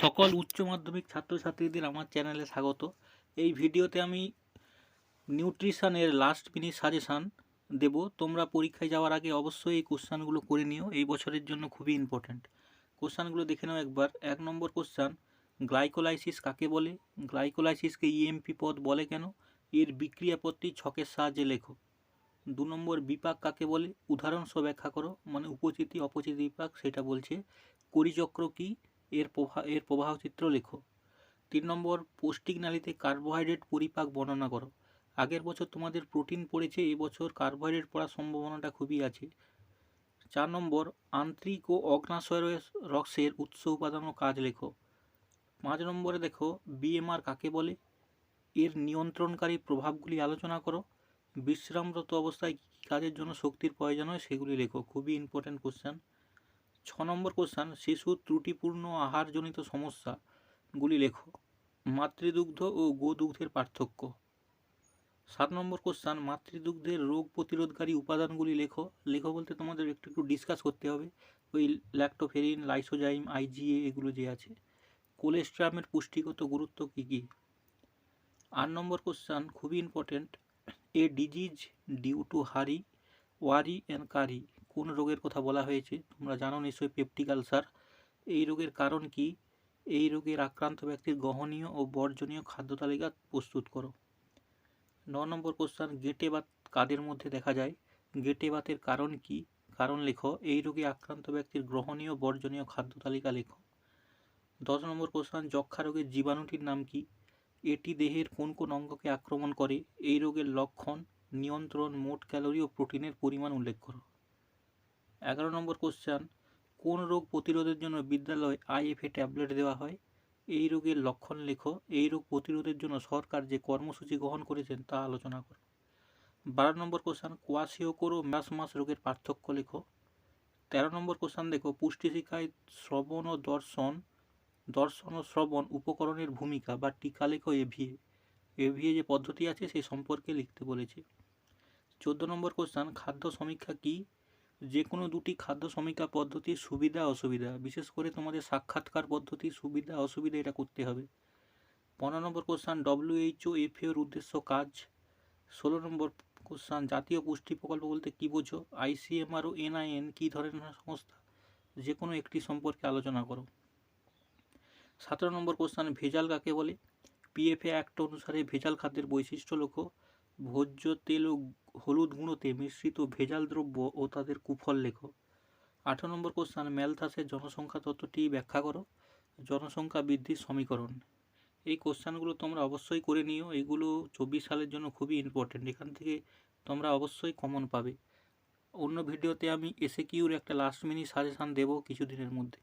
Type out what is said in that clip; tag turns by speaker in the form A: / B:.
A: সকল উচ্চ মাধ্যমিক ছাত্রছাত্রীদের আমার চ্যানেলে স্বাগত। এই ভিডিওতে আমি নিউট্রিশনের লাস্ট মিনিট সাজেশান দেব। তোমরা পরীক্ষায় যাওয়ার আগে অবশ্যই এই কোশ্চানগুলো করে নিও। এই বছরের জন্য খুবই ইম্পর্ট্যান্ট কোশ্চানগুলো দেখে নাও একবার। এক নম্বর কোশ্চান গ্লাইকোলাইসিস কাকে বলে? গ্লাইকোলাইসিসকে ইএমপি পদ বলে কেন? এর বিক্রিয়াপত্তি ছকের সাহায্যে লেখো। দু নম্বর বিপাক কাকে বলে? উদাহরণ সহ ব্যাখ্যা করো। মানে উপচিতি অপচিতি বিপাক, সেটা বলছে। করিচক্র কী? এর প্রভা, এর প্রবাহ চিত্র লেখো। তিন নম্বর, পৌষ্টিক নালীতে কার্বোহাইড্রেট পরিপাক বর্ণনা করো। আগের বছর তোমাদের প্রোটিন পড়েছে এবছর কার্বোহাইড্রেট পড়ার সম্ভাবনাটা খুবই আছে। চার নম্বর, আন্তরিক ও অগ্নাশয় রসের উৎস উপাদান ও কাজ লেখো। পাঁচ নম্বরে দেখো, বিএমআর কাকে বলে? এর নিয়ন্ত্রণকারী প্রভাবগুলি আলোচনা করো। বিশ্রামরত অবস্থায় কী কাজের জন্য শক্তির প্রয়োজন হয় সেগুলি লেখো। খুবই ইম্পর্ট্যান্ট কোশ্চেন ছ নম্বর কোশ্চান শিশুর ত্রুটিপূর্ণ আহারজনিত সমস্যাগুলি লেখো। মাতৃদুগ্ধ ও গোদুগ্ধের পার্থক্য। সাত নম্বর কোশ্চান মাতৃদুগ্ধের রোগ প্রতিরোধকারী উপাদানগুলি লেখো। লেখো বলতে তোমাদের একটু একটু ডিসকাস করতে হবে। ওই ল্যাক্টোফেরিন লাইসোজাইম আইজিএ এগুলো যে আছে। কোলেস্ট্রামের পুষ্টিগত গুরুত্ব কী কী? আট নম্বর কোশ্চান খুবই important a disease due to hurry worry and কারি কোন রোগের কথা বলা হয়েছে? তোমরা জানো নিশ্চয়ই পেপটিক আলসার। এই রোগের কারণ কি? এই রোগের আক্রান্ত ব্যক্তির গ্রহণীয় ও বর্জনীয় খাদ্য তালিকা প্রস্তুত করো। ন নম্বর কোশ্চান, গেটে বাত কাদের মধ্যে দেখা যায়? গেটে বাতের কারণ কি? কারণ লেখো, এই রোগে আক্রান্ত ব্যক্তির গ্রহণীয় বর্জনীয় খাদ্য তালিকা লেখো। দশ নম্বর কোশ্চান যক্ষা রোগের জীবাণুটির নাম কি? এটি দেহের কোন কোন অঙ্গকে আক্রমণ করে? এই রোগের লক্ষণ, নিয়ন্ত্রণ, মোট ক্যালোরি ও প্রোটিনের পরিমাণ উল্লেখ করো। এগারো নম্বর কোশ্চান কোন রোগ প্রতিরোধের জন্য বিদ্যালয়ে আইএফএ ট্যাবলেট দেওয়া হয়? এই রোগের লক্ষণ লেখো। এই রোগ প্রতিরোধের জন্য সরকার যে কর্মসূচি গ্রহণ করেছেন তা আলোচনা করো। বারো নম্বর কোশ্চান কোয়াশিওকোর ও ম্যাসমাস রোগের পার্থক্য লেখো। তেরো নম্বর কোশ্চান দেখো পুষ্টি শিক্ষায় শ্রবণ ও দর্শন দর্শন ও শ্রবণ উপকরণের ভূমিকা বা টিকা লেখো এভিএ। এভিএ যে পদ্ধতি আছে, সেই সম্পর্কে লিখতে বলেছে। চোদ্দ নম্বর কোশ্চান খাদ্য সমীক্ষা কী? যে কোনো দুটি খাদ্য সমীক্ষা পদ্ধতির সুবিধা, অসুবিধা। বিশেষ করে তোমাদের সাক্ষাৎকার পদ্ধতির সুবিধা, অসুবিধা এটা করতে হবে। পনেরো নম্বর কোশ্চান ডব্লিউএইচও এফএর উদ্দেশ্য কাজ। ষোলো নম্বর কোশ্চান জাতীয় পুষ্টি প্রকল্প বলতে কী বোঝো? আইসিএমআর ও এনআইএন কী ধরনের সংস্থা? যে কোনো একটি সম্পর্কে আলোচনা করো। সতেরো নম্বর কোশ্চান ভেজাল কাকে বলে? পিএফএ অ্যাক্ট অনুসারে ভেজাল খাদ্যের বৈশিষ্ট্য লক্ষ্য ভোজ্য তেল ও হলুদ গুঁড়োতে মিশ্রিত ভেজাল দ্রব্য ও তাদের কুফল লেখো। আঠারো নম্বর কোশ্চান ম্যালথাসের জনসংখ্যা তত্ত্বটি ব্যাখ্যা করো। জনসংখ্যা বৃদ্ধির সমীকরণ। এই কোশ্চানগুলো তোমরা অবশ্যই করে নিও। এগুলো চব্বিশ সালের জন্য খুবই ইম্পর্টেন্ট এখান থেকে তোমরা অবশ্যই কমন পাবে। অন্য ভিডিওতে আমি এসে কিউর একটা লাস্ট মিনিট সাজেশান দেবো কিছুদিনের মধ্যে।